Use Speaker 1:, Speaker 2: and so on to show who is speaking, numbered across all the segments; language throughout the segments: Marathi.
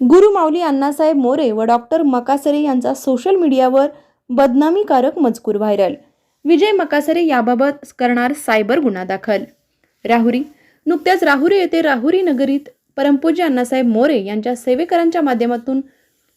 Speaker 1: गुरुमाऊली अण्णासाहेब मोरे व डॉक्टर मकासरे यांचा सोशल मीडियावर बदनामीकारक मजकूर व्हायरल. विजय मकासरे याबाबत करणार सायबर गुन्हा दाखल. राहुरी नुकत्याच राहुरी येथे राहुरी नगरीत परमपूज्य अण्णासाहेब मोरे यांच्या सेवेकरांच्या माध्यमातून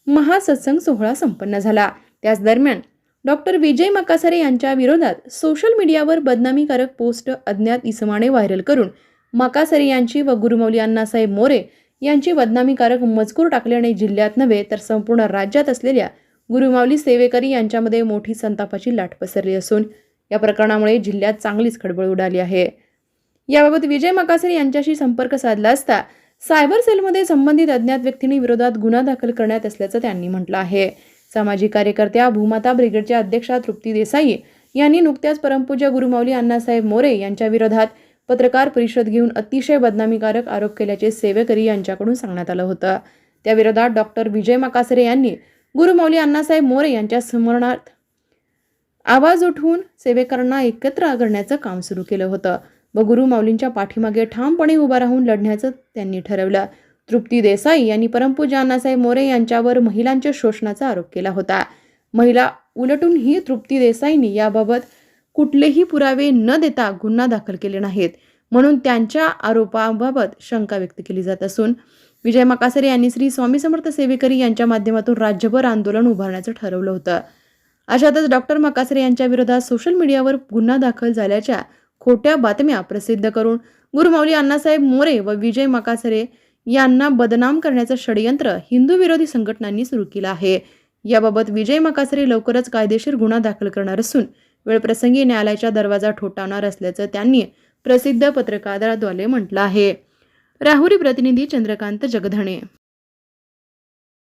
Speaker 1: महासत्संग सोहळा संपन्न झाला. त्याच दरम्यान डॉक्टर विजय मकासरे यांच्या विरोधात सोशल मीडियावर बदनामीकारक पोस्ट अज्ञात इसमाने व्हायरल करून मकासरे यांची व गुरुमौली अण्णासाहेब मोरे यांची बदनामीकारक मजकूर टाकल्याने जिल्ह्यात नव्हे तर संपूर्ण राज्यात असलेल्या गुरुमाऊली सेवेकरी यांच्यामध्ये मोठी संतापाची लाट पसरली असून या प्रकरणामुळे जिल्ह्यात चांगलीच खळबळ उडाली आहे. याबाबत विजय मकासरे यांच्याशी संपर्क साधला असता सायबर सेलमध्ये संबंधित अज्ञात व्यक्तींनी विरोधात गुन्हा दाखल करण्यात असल्याचं त्यांनी म्हटलं आहे. सामाजिक कार्यकर्त्या भूमाता ब्रिगेडच्या अध्यक्षा तृप्ती देसाई यांनी नुकत्याच परमपूज्य गुरुमावली अण्णासाहेब मोरे यांच्या विरोधात पत्रकार परिषद घेऊन अतिशय बदनामीकारक आरोप केल्याचे सेवेकरी यांच्याकडून सांगण्यात आलं होतं. त्या विरोधात डॉक्टर विजय मकासरे यांनी गुरुमौली अण्णासाहेब मोरे यांच्या स्मरणार्थ आवाज उठवून सेवेकरांना एकत्र करण्याचं काम सुरू केलं होतं. व गुरु माऊलींच्या पाठीमागे ठामपणे उभा राहून लढण्याचं त्यांनी ठरवलं. तृप्ती देसाई यांनी परमपूज्य अण्णासाहेब मोरे यांच्यावर महिलांच्या शोषणाचा आरोप केला होता. महिला उलटूनही तृप्ती देसाईंनी याबाबत कुठलेही पुरावे न देता गुन्हा दाखल केले नाहीत म्हणून त्यांच्या आरोपाबाबत शंका व्यक्त केली जात असून विजय मकासरे यांनी श्री स्वामी समर्थ सेवेकरी यांच्या माध्यमातून राज्यभर आंदोलन उभारण्याचं ठरवलं होतं. अशातच डॉक्टर मकासरे यांच्या विरोधात सोशल मीडियावर गुन्हा दाखल झाल्याच्या खोट्या बातम्या प्रसिद्ध करून गुरुमाऊली अण्णासाहेब मोरे व विजय मकासरे यांना बदनाम करण्याचं षडयंत्र हिंदू विरोधी संघटनांनी सुरू केलं आहे. याबाबत विजय मकासरे लवकरच कायदेशीर गुन्हा दाखल करणार असून वेळप्रसंगी न्यायालयाचा दरवाजा ठोठावणार असल्याचं त्यांनी प्रसिद्ध पत्रकाराद्वारे म्हटलं आहे. राहुरी प्रतिनिधी चंद्रकांत जगधणे.